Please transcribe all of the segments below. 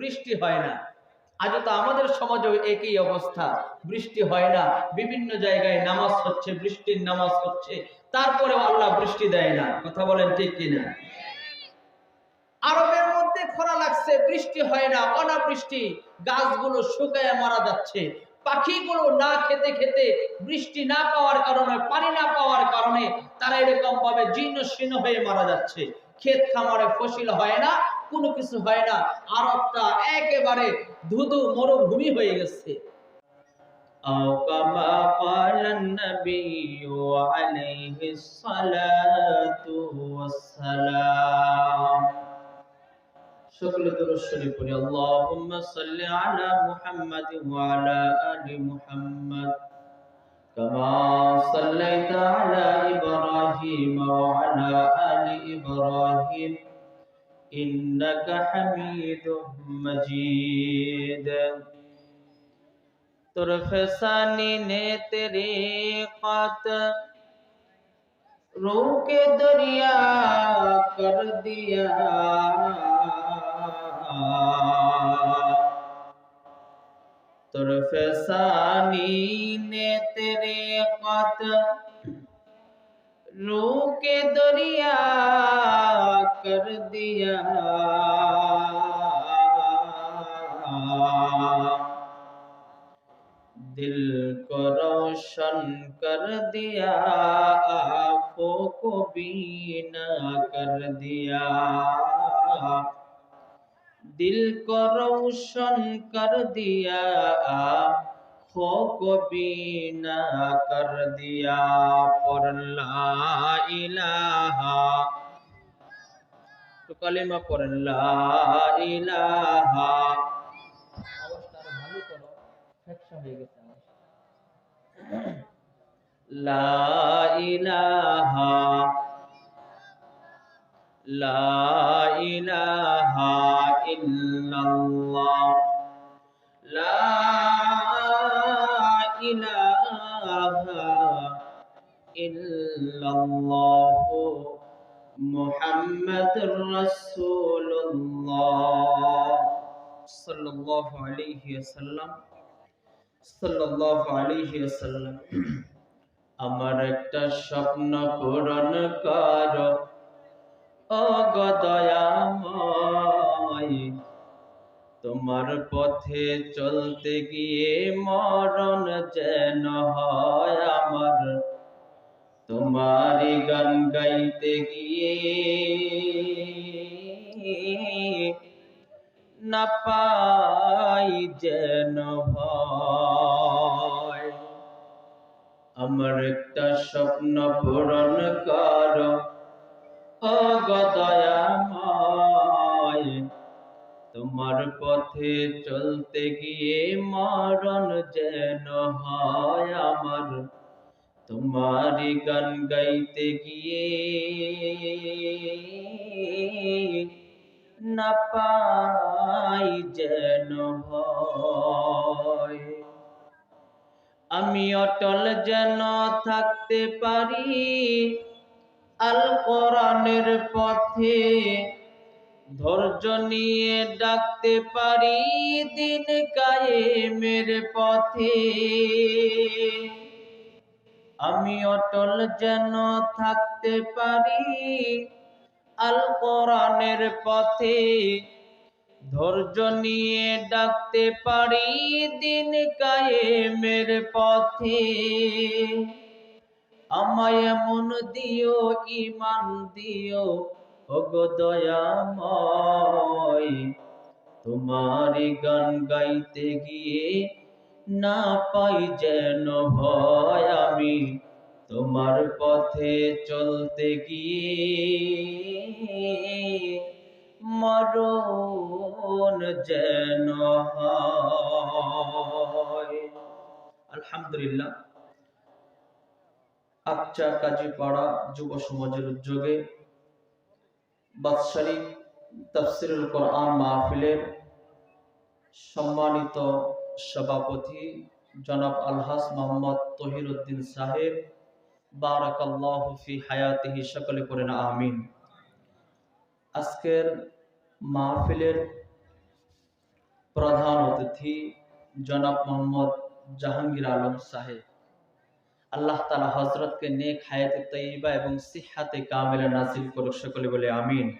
বৃষ্টি হয় না। আজ তো আমাদের সমাজেও একই অবস্থা। বৃষ্টি হয় না। বিভিন্ন জায়গায় নামাজ হচ্ছে, বৃষ্টির নামাজ হচ্ছে। তারপরেও আল্লাহ বৃষ্টি দেয় না। কথা বলেন ঠিক কিনা? আরবের মধ্যে খরা লাগছে, বৃষ্টি হয় না, অনাবৃষ্টি। গাছগুলো শুকায় মারা যাচ্ছে। পাখিগুলো না খেতে খেতে বৃষ্টি না পাওয়ার কারণে, পানি না পাওয়ার কারণে তারা এরকম ভাবে জীর্ণ শীর্ণ হয়ে মারা যাচ্ছে। ক্ষেত খামারে ফসল হয় না কোনো কিছু হয় না আরবটা একেবারে ধুধু মরুভূমি হয়ে গেছে أو كما قال النبي عليه الصلاة والسلام সকলে দরুদ শরীফ পড়ি আল্লাহুম্মা সাল্লি আলা মুহাম্মাদ ওয়া আলা আলি মুহাম্মাদ কামা সাল্লাইতা আলা ইব্রাহিম ওয়া আলা আলি ইব্রাহিম إنك حميد مجيد طرف ثانی نے تیرے قط روح کے دریا کر دیا طرف ثانی نے تیرے قط روح کے دریا দিয়া दिल को रोशन कर दिया आंखों को बीना कर दिया दिल को रोशन कर दिया आंखों को बीना कर दिया पर ला इलाहा তো কালিমা পড়েন লা ইলাহা আওয়াজটা ভালো করো লা ইলাহা লা ইলাহা ইল্লাল্লাহ মুহাম্মাদুর রাসূলুল্লাহ সাল্লাল্লাহু আলাইহি ওয়াসাল্লাম সাল্লাল্লাহু আলাইহি ওয়াসাল্লাম আমার একটা স্বপ্ন পূরণ কর ও গদয়াময় তোমার পথে চলতে গিয়ে মরণ যেন হয় আমার তোমারি গান গাইতে গিয়ে না পাই যেন আমার একটা স্বপ্ন পূরণ কর তোমার পথে চলতে গিয়ে মরণ যেন হয় আমার। তোমারি গান গাইতে গিয়ে না পাই যেন ভয়। আমি অটল যেন থাকতে পারি, আল কোরআনের পথে ধৈর্য নিয়ে ডাকতে পারি, দিন কায়েমের পথে। আমি অটল যেন থাকতে পারি। আল কোরআনের পথে ধৈর্য নিয়ে ডাকতে পারি দিন কায়েমের পথে। আমায় মন দিও ইমান দিও, ওগো দয়াময়। তোমারি গান গাইতে গিয়ে না পাই যেন ভয় আমি তোমার পথে চলতে গিয়ে মরণ যেন আলহামদুলিল্লাহ আকচা কাজীপাড়া যুব সমাজের উদ্যোগে বাদশারী তফসিরুল কোরআন মাহফিলের সম্মানিত সভাপতি জনাব আলহাস মোহাম্মদ তহির উদ্দিন সাহেব হায়াতিহি, সকলে আমিন। আজকের মাহফিলের প্রধান অতিথি জনাব মোহাম্মদ জাহাঙ্গীর আলম সাহেব। আল্লাহ তালা হজরতকে নেক হায়াতে তৈবা এবং সিহাতে কামেলা নাসিল করুক, সকলে বলে আমিন।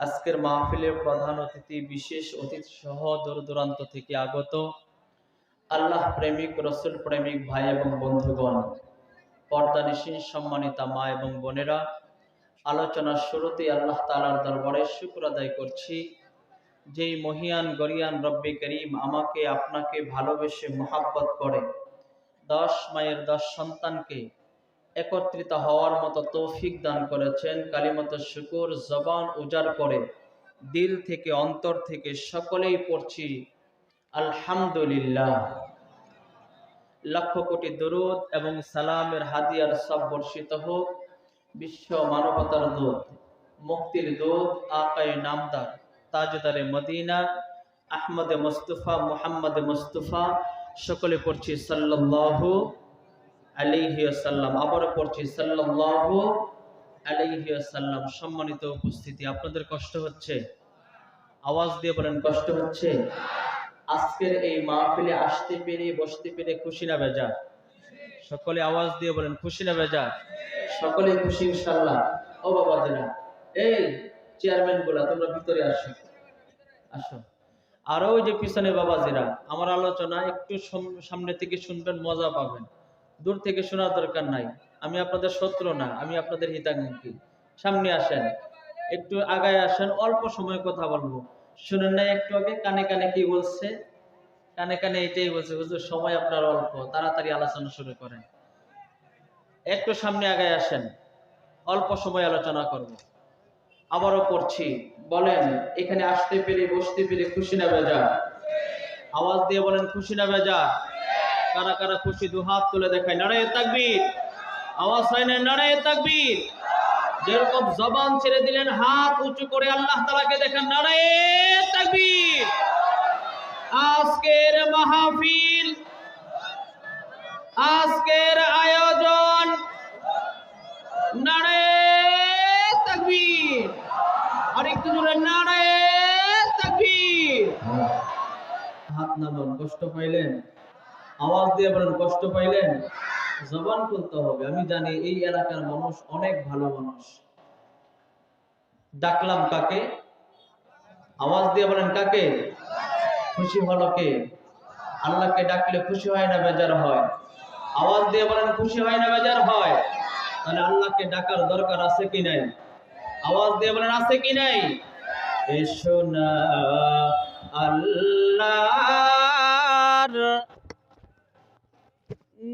আজকের মাহফিলের প্রধান অতিথি, বিশেষ অতিথি সহ দূর দূরান্ত থেকে আগত আল্লাহ প্রেমিক, রসুল প্রেমিক, ভাই এবং বন্ধুগণ পর্দানিসীন সম্মানিতা মা এবং বোনেরা, আলোচনার শুরুতেই আল্লাহ তালার দরবারে শুক্র আদায় করছি। যেই মহিয়ান, গরিয়ান রব্বে করিম আমাকে, আপনাকে ভালোবেসে মোহাব্বত করে, দশ মায়ের দশ সন্তানকে একত্রিত হওয়ার মতো তৌফিক দান করেছেন। কালিমত শুকুর, জবান উজাড় করে দিল থেকে অন্তর থেকে সকলেই পড়ছি, আলহামদুলিল্লাহ। লক্ষ কোটি দরুদ এবং সালামের হাদিয়ার সব বর্ষিত হোক, বিশ্ব মানবতার দূত, মুক্তির দূত, আকায় নামদার, তাজদারে মদিনা, আহমদে মুস্তফা, মুহাম্মদে মুস্তফা, সকলে পড়ছি সাল্লাল্লাহু আলাইহি আবারও পড়ছি, সাল্লাল্লাহু আলাইহি সম্মানিত উপস্থিতি, আপনাদের কষ্ট হচ্ছে? আওয়াজ দিয়ে বলেন, কষ্ট হচ্ছে? আজকের এই মাহফিলে আসতে পেরে, বসতে পেরে খুশি না বেজার সকলে আওয়াজ দিয়ে বলেন, খুশি না বেজার সকলে খুশি ইনশাল্লাহ ও বাবা দিনা এই চেয়ারম্যানগুলা, তোমরা ভিতরে আসো। আসো। আরও ওই যে পিছনে বাবাজিরা আমার আলোচনা একটু সম- সামনে থেকে শুনবেন, মজা পাবেন। দূর থেকে শোনার দরকার নাই। আমি আপনাদের শত্রু না, আমি আপনাদের হিতাকাঙ্ক্ষী। সামনে আসেন, একটু আগায় আসেন, অল্প সময় কথা বলব। শুনেন না একটু আগে, কানে কানে কি বলছে? কানে কানে এটাই বলছে, হুজুর সময় আপনার অল্প, তাড়াতাড়ি আলোচনা শুরু করেন। একটু সামনে আগায় আসেন, অল্প সময় আলোচনা করব। আবারও করছি বলেন, এখানে আসতে পেরে, বসতে পেরে খুশি না বেজা? আওয়াজ দিয়ে বলেন, খুশি না বেজা? কারা কারা খুশি, দু হাত তুলে দেখায়, নারায় তাকবীর। আওয়াজ হয় না, নারায় তাকবীর। যেরকম জবান ছেড়ে দিলেন, হাত উঁচু করে আল্লাহ তালাকে দেখেন, নারায় তাকবীর। আজকের মাহফিল, আজকের আয়োজন নারে তাকবীর। আর একটু জোরে নারে তাকবীর। হাত নামান, কষ্ট পাইলেন? আওয়াজ দিয়ে বলেন, কষ্ট পাইলেন? জবান খুলতে হবে। আমি জানি এই এলাকার মানুষ অনেক ভালো মানুষ। ডাকলাম কাকে? আওয়াজ দিয়ে বলেন, কাকে? খুশি হলো কে? আল্লাহকে ডাকলে খুশি হয় না, বেজার হয়। আওয়াজ দিয়ে বলেন, খুশি হয় না, বেজার হয়? তাহলে আল্লাহকে ডাকার দরকার আছে কি নাই? আওয়াজ দিয়ে বলেন, আছে কি নাই? এসো না, আল্লাহর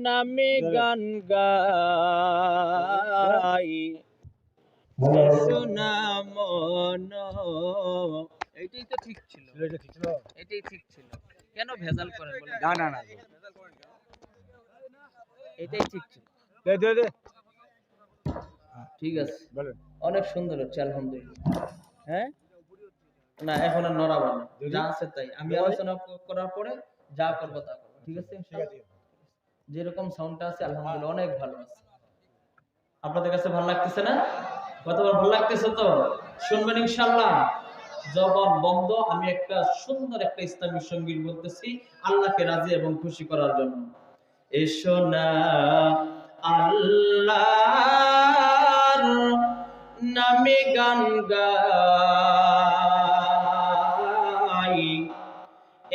নামে গান গাই। এসো না এটাই তো ঠিক ছিল। এটাই ঠিক ছিল। কেন ভেজাল করেন না না না এটাই ঠিক ছিল। দে দে দে। ঠিক আছে। অনেক সুন্দর হচ্ছে আলহামদুলিল্লাহ। হ্যাঁ? না এখন আর নড়াবো না। যা আছে তাই। আমি আলোচনা করার পরে যা করব তা করব। ঠিক আছে? যেরকম সাউন্ডটা আছে, আলহামদুলিল্লাহ অনেক ভালো আছে। আপনাদের কাছে ভালো লাগতেছে না? কতবার ভালো লাগতেছে তো? শুনবেন ইনশাল্লাহ জবান বন্ধ, আমি একটা সুন্দর একটা ইসলামী সংগীত বলতেছি, আল্লাহকে রাজি এবং খুশি করার জন্য। এসো না, আল্লাহর নামে গান গাই।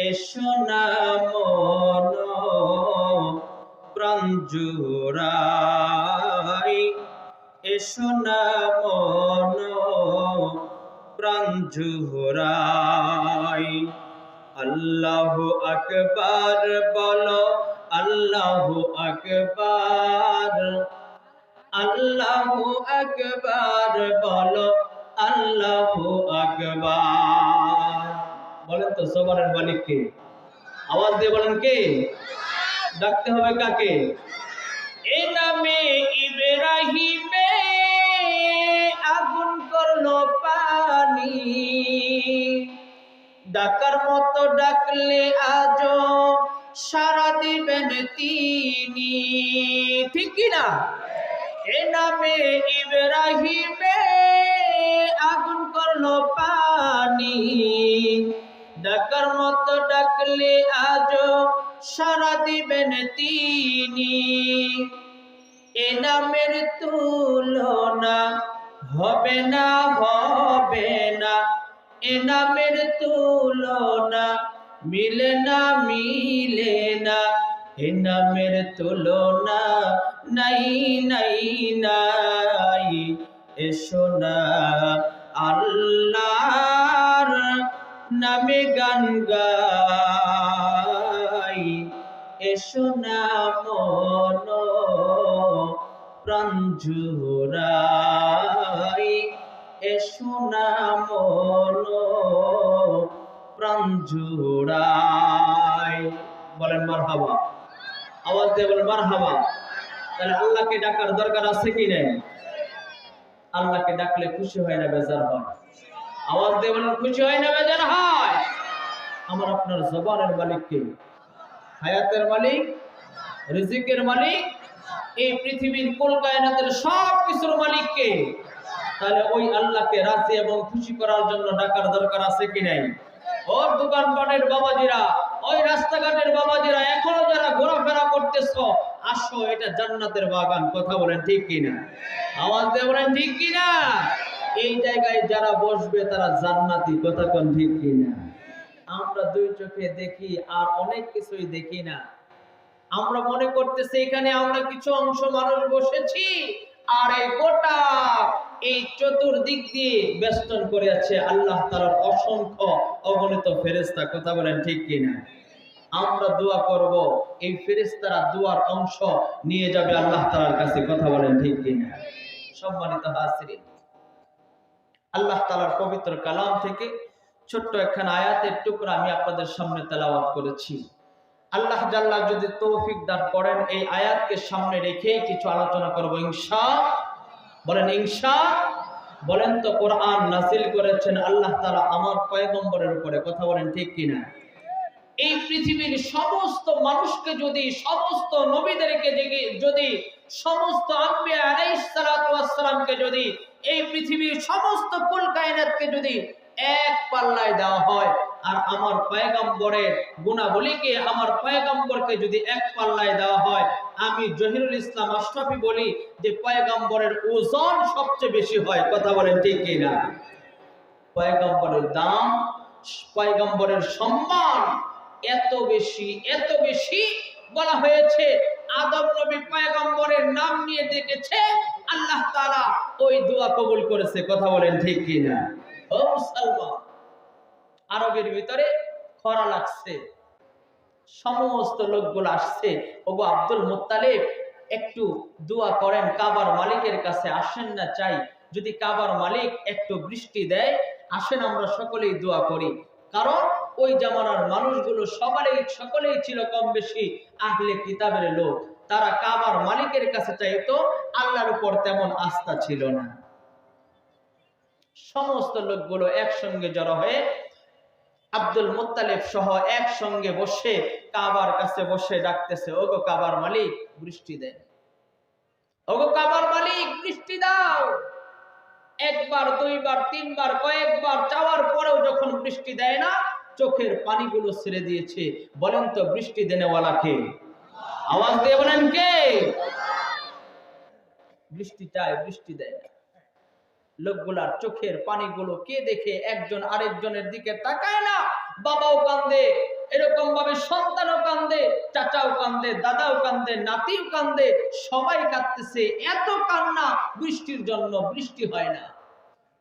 এসো না জুড়াই। এসো না মন, প্রাণ জুড়াই। আল্লাহ আকবার বলো, আল্লাহ আকবার। আল্লাহ আকবার বলো, আল্লাহ আকবার। বলেন তো সবারের মালিক কে? আওয়াজ দিয়ে বলেন কে? ডাকতে হবে কাকে? এ নামে ইব্রাহিমে আগুন করল পানি। ডাকার মতো ডাকলে আজও সারা দিবেন তিনি। ঠিক কি না? এ নামে ইব্রাহিমে আগুন করল পানি। ডাকার মতো ডাকলে আজও সারা দিবেন তিনি। এ নামের তুলনা হবে না হবে না। এ নামের তুলনা মিলে না মিলে না। এ নামের তুলনা নাই নাই নাই। এসো না, আল্লাহর নামে গান গাই এসো না মন প্রাণ জুড়াই এসো না মন প্রাণ বলেন মার হাবা আওয়াজ দিয়ে বলেন মার হাবা তাহলে আল্লাহকে ডাকার দরকার আছে কি নেই? আল্লাহকে ডাকলে খুশি হয় না বেজার হয়। আওয়াজ দিয়ে বলেন খুশি হয় না বেজার হয়। আমার আপনার জবানের মালিককে হায়াতের মালিক, রিজিকের মালিক, এই পৃথিবীর কুল কায়নাতের সব কিছুর মালিককে। তাহলে ওই আল্লাহকে রাজি এবং খুশি করার জন্য ডাকার দরকার আছে কি নাই? ওর দোকানপাটের বাবাজিরা, ওই রাস্তাঘাটের বাবাজিরা, এখনও যারা ঘোরাফেরা করতেছ, আসো, এটা জান্নাতের বাগান, কথা বলেন ঠিক কিনা আওয়াজ দিয়ে বলেন ঠিক কিনা এই জায়গায় যারা বসবে তারা জান্নাতি, কথা কোন ঠিক কিনা আমরা দুই চোখে দেখি আর অনেক কিছুই দেখি না। আমরা মনে করতেছি এখানে আমরা কিছু অংশ মানুষ বসেছি আর এই গোটা এই চতুর্দিক দিয়ে বেষ্টন করে আছে আল্লাহ তাআলার অসংখ্য অগণিত ফেরেশতা। কথা বলেন ঠিক কিনা? আমরা দোয়া করব, এই ফেরেশতারা দোয়ার অংশ নিয়ে যাবে আল্লাহ তাআলার কাছে। কথা বলেন ঠিক কিনা? সম্মানিত হাজিরিন, আল্লাহ তাআলার পবিত্র কালাম থেকে ছোট্ট একখানা আয়াতের টুকরা আমি আপনাদের সামনে তেলাওয়াত করেছি। আল্লাহ জাল্লাহ যদি তৌফিক দান করেন, এই আয়াতকে সামনে রেখেই কিছু আলোচনা করব, ইনশা। বলেন ইনশা। বলেন তো, কোরআন নাসিল করেছেন, আল্লাহ তাআলা আমার পয়গম্বরের উপরে কথা বলেন ঠিক কিনা? এই পৃথিবীর সমস্ত মানুষকে যদি, সমস্ত নবীদেরকে যদি- যদি, সমস্ত আম্বিয়া আলাইহিস সালাতু ওয়াস সালামকে যদি, এই পৃথিবীর সমস্ত কুল কায়নাতকে যদি এক পাল্লায় দেওয়া হয়। আর আমার পয়গম্বরের গুণাবলীকে, আমার পয়গম্বরকে যদি এক পাল্লায় দেওয়া হয়, আমি জহিরুল ইসলাম আশরাফি বলি যে, পয়গম্বরের ওজন সবচেয়ে বেশি হয়। কথা বলেন ঠিক কিনা পয়গম্বরের দাম, পয়গম্বরের সম্মান এত বেশি এত বেশি বলা হয়েছে। আদম নবী পয়গম্বরের নাম নিয়ে ডেকেছে আল্লাহ তাআলা ওই দোয়া কবুল করেছে। কথা বলেন ঠিক কিনা আরবের ভিতরে খরা লাগছে। সমস্ত লোকগুলো আসছে। ওগো আব্দুল মুত্তালিব, একটু দোয়া করেন, কাবার মালিকের কাছে আসেন না চাই। যদি কাবার মালিক একটু বৃষ্টি দেয়, আসেন আমরা সকলেই দোয়া করি। কারণ ওই জামানার মানুষগুলো সবারই, সকলেই ছিল কম বেশি আহলে কিতাবের লোক। তারা কাবার মালিকের কাছে চাইতো, আল্লাহর উপর তেমন আস্থা ছিল না। সমস্ত লোকগুলো একসঙ্গে জড়ো হয়ে আব্দুল মুত্তালিব সহ একসঙ্গে বসে কাবার কাছে বসে ডাকতেছে, ওগো কাবার মালিক, বৃষ্টি দেন ওগো কাবার মালিক, বৃষ্টি দাও। একবার, দুইবার, তিনবার, কয়েকবার, চাওয়ার পরেও যখন বৃষ্টি দেয় না, চোখের পানিগুলো ছেড়ে দিয়েছে। বলেন তো, বৃষ্টি দেনেওয়ালা কে? আওয়াজ দিয়ে বলেন, কে? বৃষ্টি চায়, বৃষ্টি দেয় না। লোকগুলার চোখের পানিগুলো কে দেখে একজন আরেকজনের দিকে তাকায় না? বাবাও কান্দে, এরকম ভাবে সন্তানও কান্দে, চাচাও কান্দে, দাদাও কান্দে, নাতিও কান্দে, সবাই কাঁদতেছে, এত কান্না, বৃষ্টির জন্য বৃষ্টি হয় না।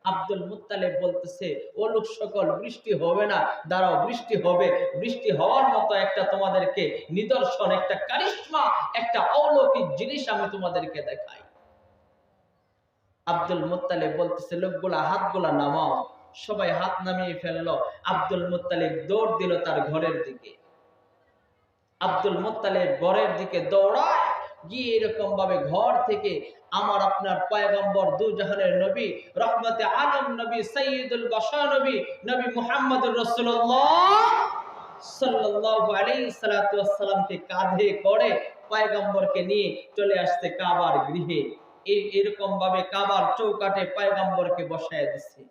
আব্দুল মুত্তালেব বলতেছে, ও লোক সকল, বৃষ্টি হবে না, দাঁড়াও, বৃষ্টি হবে। বৃষ্টি হওয়ার মতো একটা তোমাদেরকে নিদর্শন, একটা কারিশ্মা, একটা অলৌকিক জিনিস আমি তোমাদেরকে দেখাই। আব্দুল মুত্তালিব বলতেছে, লোকগুলা হাতগুলা নামাও। সবাই হাত নামিয়ে ফেলল। আব্দুল মুত্তালিব দৌড় দিল তার ঘরের দিকে। আব্দুল মুত্তালিব ঘরের দিকে দৌড়ায়, গিয়ে এরকম ভাবে ঘর থেকে আমার আপনার পয়গম্বর দু জাহানের নবী, রহমতে আলম নবী, সৈয়দুল বাশা নবী নবী মুহাম্মদুর রাসূলুল্লাহ সাল্লাল্লাহু আলাইহি ওয়াসসালামকে কাঁধে করে পয়গম্বরকে নিয়ে চলে আসছে কাবার গৃহে। এরকম ভাবে কাবার চৌকাটে পয়গম্বরকে বসায় দিচ্ছে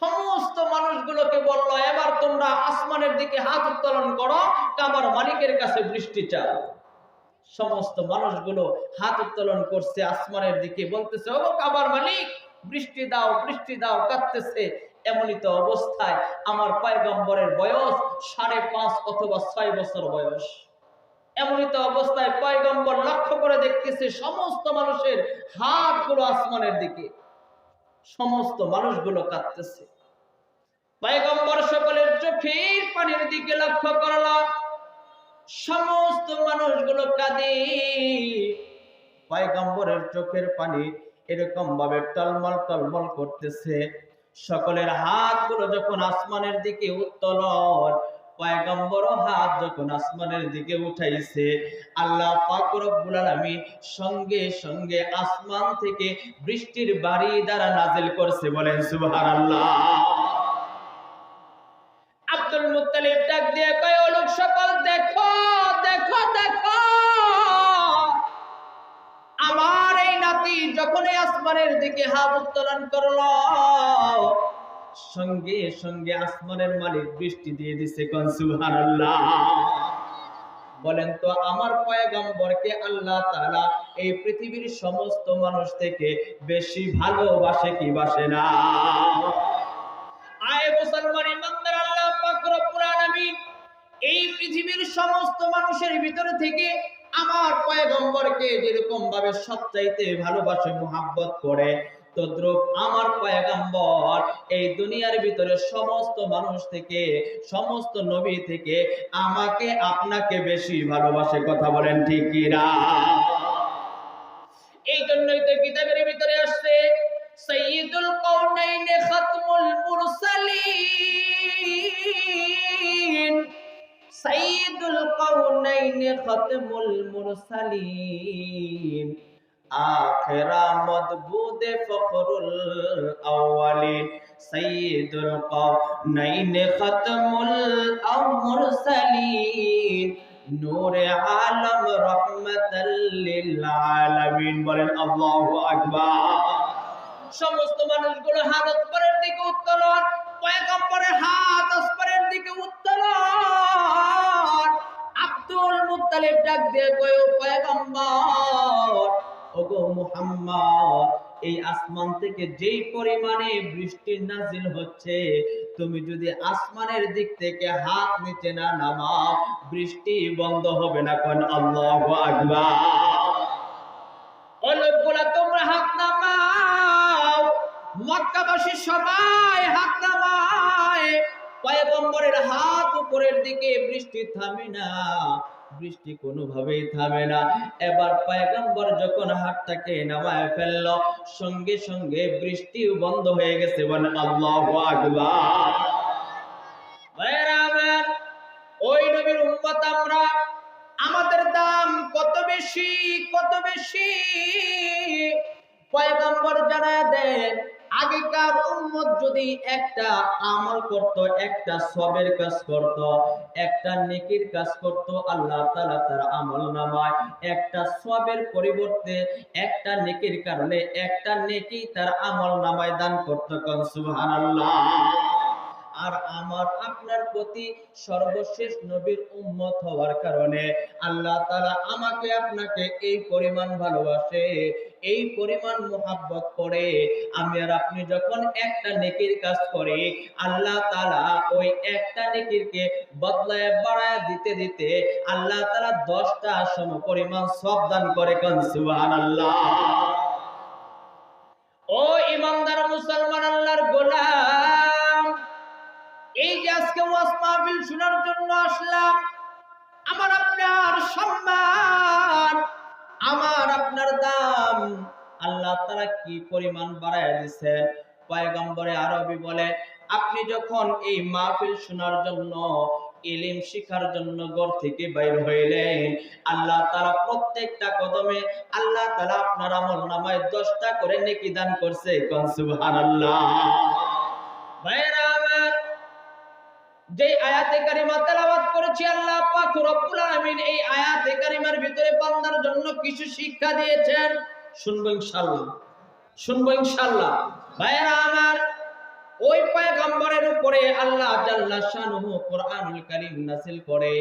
সমস্ত মানুষগুলোকে বলল, এবার তোমরা আসমানের দিকে হাত উত্তোলন করো, কাবার মালিকের কাছে বৃষ্টি চাও। সমস্ত মানুষগুলো হাত উত্তোলন করছে আসমানের দিকে, বলতেছে ও কাবার মালিক, বৃষ্টি দাও বৃষ্টি দাও, কাঁদতেছে। এমনই তো অবস্থায় আমার পয়গম্বরের বয়স সাড়ে পাঁচ অথবা ছয় বছর বয়স। এমনই তো অবস্থায় পয়গম্বর লক্ষ্য করে দেখতেছে সমস্ত মানুষের হাতগুলো আসমানের দিকে। সমস্ত মানুষগুলো কাঁদতেছে। পয়গম্বর সকলের চোখের পানির দিকে লক্ষ্য করলাম সমস্ত মানুষগুলো কাঁদে। পয়গম্বরের চোখের পানি এরকম ভাবে টলমল টলমল করতেছে। সকলের হাতগুলো যখন আসমানের দিকে উত্তোলন পয়গম্বর হাত যখন আসমানের দিকে উঠাইছে, আল্লাহ সঙ্গে সঙ্গে আসমান থেকে বৃষ্টির বাড়ি দ্বারা নাজিল করছে, বলেন সকল আমার এই নাতি যখন আসমানের দিকে হাত উত্তোলন করল সঙ্গে সঙ্গে আসমানের মালিক বৃষ্টি দিয়ে দিছে কোন সুবহানাল্লাহ। বলেন তো আমার পয়গম্বরকে আল্লাহ তাআলা এই পৃথিবীর সমস্ত মানুষ থেকে বেশি ভালোবাসে কি বাসে না? আয় মুসলমান ইমানদার, আল্লাহ পাক রব্বুল আলামিন এই পৃথিবীর সমস্ত মানুষের ভিতরে থেকে আমার পয়গম্বরকে যেরকম ভাবে সবচাইতে ভালোবাসে, মোহাব্বত করে তদ্রুপ আমার পয়গম্বর। এই দুনিয়ার ভিতরে সমস্ত মানুষ থেকে, সমস্ত নবী থেকে আমাকে আপনাকে বেশি ভালোবাসে, কথা বলেন ঠিক কিনা এই জন্যই তো কিতাবের ভিতরে আসছে সৈয়দুল কওনাইন খাতমুল মুরসালিন। সৈয়দুল কওনাইন খাতমুল মুরসালিন। আখরা মদবুদ ফখরুল আউয়ালিন সৈয়দুল কওনাইন খাতমুল মুরসালিন। নূরে আলম রহমাতাল্লিল আলামিন। বলেন, আল্লাহু আকবার। সমস্ত মানুষগুলো হাত আসমানের দিকে উত্তোলন, পয়গম্বরের হাত আসমানের দিকে উত্তোলন। আব্দুল মুত্তালিব ডাক দিয়ে কয় পয়গম্বর ওগো মুহাম্মদ, এই আসমান থেকে যেই পরিমাণে বৃষ্টি নাজিল হচ্ছে, তুমি যদি আসমানের দিক থেকে হাত নিচে না নামাও, বৃষ্টি বন্ধ হবে না কোন আল্লাহু আকবার। ও তোমরা হাত নামাও, মক্কাবাসী সবাই হাত নামায়, পয়গম্বরের হাত উপরের দিকে বৃষ্টি থামে না। বৃষ্টি কোনোভাবেই থামে না। এবার পয়গম্বর যখন হাতটাকে নামায় ফেলল, সঙ্গে সঙ্গে বৃষ্টিও বন্ধ হয়ে গেছে। বলে আল্লাহু আকবার। ওই নবীর উম্মত আমরা। আমাদের দাম কত বেশি কত বেশি? পয়গম্বর জানায় দেন আগেকার উম্মত যদি একটা আমল করত, একটা সবের কাজ করত, একটা নেকির কাজ করত, আল্লাহ তাআলা তার আমল নামায়। একটা সবের পরিবর্তে একটা নেকির কারণে একটা নেকি তার আমল নামায় দান করত। কোন সুবহানাল্লাহ। আর আমার আপনার প্রতি সর্বশেষ নবীর উম্মত হওয়ার কারণে আল্লাহ তাআলা আমাকে আপনাকে এই পরিমাণ ভালোবাসে, এই পরিমাণ মোহাব্বত করে। আমি আর আপনি যখন একটা নেকির কাজ করি, আল্লাহ তাআলা ওই একটা নেকিরকে বদলায় বাড়ায় দিতে দিতে আল্লাহ তাআলা দশটা সম পরিমাণ সব দান করে কোন? সুবহানাল্লাহ। ও ইমানদার মুসলমান আল্লাহর গোলাম! এই যে আজকে ওয়াজ মাহফিল শোনার জন্য আসলাম, আমার আপনার সম্মান, আমার আপনার দাম। আল্লাহ তারা কি পরিমাণ বাড়ায় দিছে পয়গম্বরে আরবি বলে, আপনি যখন এই মাহফিল শোনার জন্য, ইলিম শিখার জন্য ঘর থেকে বাইর হইলেন, আল্লাহ তারা প্রত্যেকটা কদমে, আল্লাহ তারা আপনার আমল নামায় দশটা করে নেকি দান করছে। কোন সুবহানাল্লাহ। ভাইরা আমার যে আয়াতে কারিমা তেলাওয়াত করেছি আল্লাহ পাক রব্বুল আলামিন, এই আয়াতে কারিমার ভিতরে বান্দার জন্য কিছু শিক্ষা দিয়েছেন। শুনব ইনশাআল্লাহ শুনব ইনশাআল্লাহ। ভাইরা আমার, ওই পয়গম্বরের উপরে আল্লাহ জাল্লা শানুহু কোরআনুল কারীম নাযিল করে।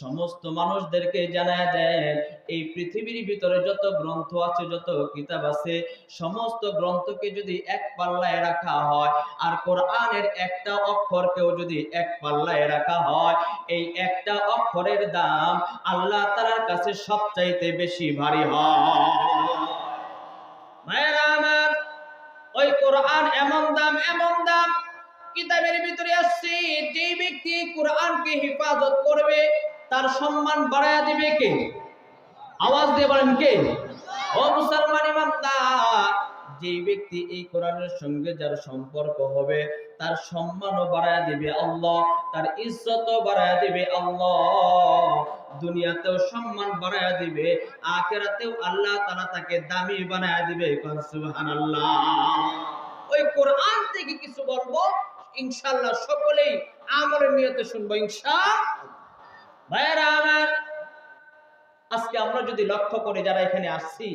সমস্ত মানুষদেরকে জানায় দেন, এই পৃথিবীর ভিতরে যত গ্রন্থ আছে, যত কিতাব আছে, সমস্ত গ্রন্থকে যদি এক পাল্লায় রাখা হয়, আর কোরআনের একটা অক্ষরকেও যদি এক পাল্লায় রাখা হয়, এই একটা অক্ষরের দাম আল্লাহ তাআলার কাছে সবচাইতে বেশি ভারী হয়। ওই কোরআন এমন দাম এমন দাম, কিতাবের ভিতরে আসছে যে ব্যক্তি কোরআনকে হেফাজত করবে তার সম্মান বাড়ায়া দিবে কে? আওয়াজ দিয়ে বলেন কে? ও মুসলমান ইমানদার, যে ব্যক্তি এই কোরআনের সঙ্গে যার সম্পর্ক হবে, তার সম্মানও বাড়ায়া দিবে আল্লাহ, তার ইজ্জতও বাড়ায়া দিবে আল্লাহ। দুনিয়াতেও সম্মান বাড়ায়া দিবে, আখেরাতেও আল্লাহ তাআলা তাকে দামি বানায়া দিবে সুবহানাল্লাহ। ওই কোরআন থেকে কিছু বলব, ইনশাআল্লাহ সকলেই আমলের নিয়তে শুনব ইনশাআল্লাহ আজকে আমরা যদি লক্ষ্য করে যারা এখানে আসছি,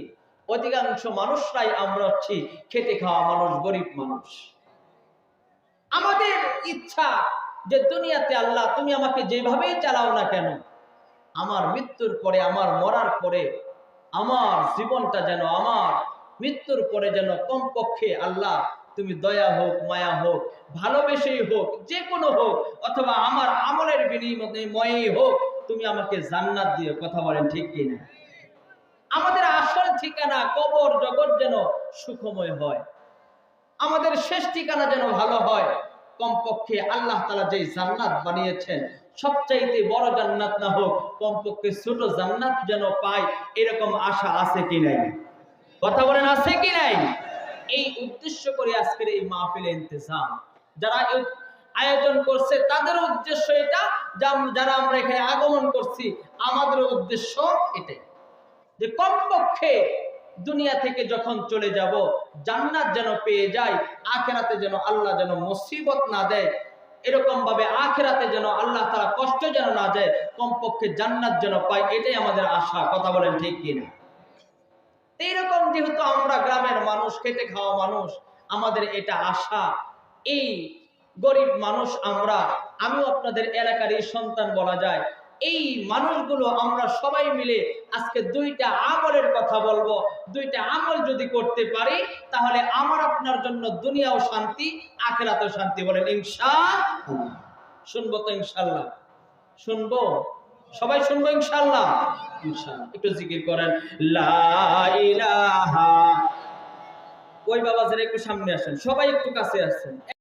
অধিকাংশ মানুষরাই আমরা হচ্ছি খেটে খাওয়া মানুষ, গরিব মানুষ। আমাদের ইচ্ছা যে দুনিয়াতে আল্লাহ, তুমি আমাকে যেভাবেই চালাও না কেন, আমার মৃত্যুর পরে, আমার মরার পরে, আমার জীবনটা যেন, আমার মৃত্যুর পরে যেন কমপক্ষে আল্লাহ তুমি দয়া হোক, মায়া হোক, ভালোবেসেই হোক যে কোনো হোক, অথবা আমার আমলের বিনিময়ে হোক, তুমি আমাকে জান্নাত দিয়ে কথা বলেন ঠিক কিনা? আমাদের আসল ঠিকানা, কবর, জগৎ যেন সুখময় হয়। আমাদের শেষ ঠিকানা যেন ভালো হয়। কমপক্ষে আল্লাহ তালা যে জান্নাত বানিয়েছেন, সবচাইতে বড় জান্নাত না হোক, কমপক্ষে ছোট জান্নাত যেন পাই, এরকম আশা আছে কি নাই? কথা বলেন, আছে কি নাই? এই উদ্দেশ্য করে আজকের এই মাহফিল ইন্তজাম। যারা আয়োজন করছে, তাদের উদ্দেশ্য এটা যারা আমরা এখানে আগমন করছি, আমাদের উদ্দেশ্য এটাই। যে কমপক্ষে দুনিয়া থেকে যখন চলে যাব, জান্নাত যেন পেয়ে যাই, আখেরাতে যেন আল্লাহ যেন মুসিবত না দেয় এরকম ভাবে আখেরাতে যেন আল্লাহ তারা কষ্ট যেন না দেয়, কমপক্ষে জান্নাত যেন পাই এটাই আমাদের আশা। কথা বলেন ঠিক কিনা? এইরকম যেহেতু আমরা গ্রামের মানুষ, খেটে খাওয়া মানুষ, আমাদের এটা আশা। এই গরিব মানুষ আমরা, আমিও আপনাদের এলাকার এই সন্তান বলা যায়, এই মানুষগুলো আমরা সবাই মিলে আজকে দুইটা আমলের কথা বলব। দুইটা আমল যদি করতে পারি, তাহলে আমার আপনার জন্য দুনিয়াও শান্তি, আখেরাতেও শান্তি বলেন ইনশা শুনব তো ইনশাল্লাহ। শুনব? সবাই শুনব ইনশাল্লাহ একটু জিকির করেন। ওই বাবা যারা একটু সামনে আসেন। সবাই একটু কাছে আসেন।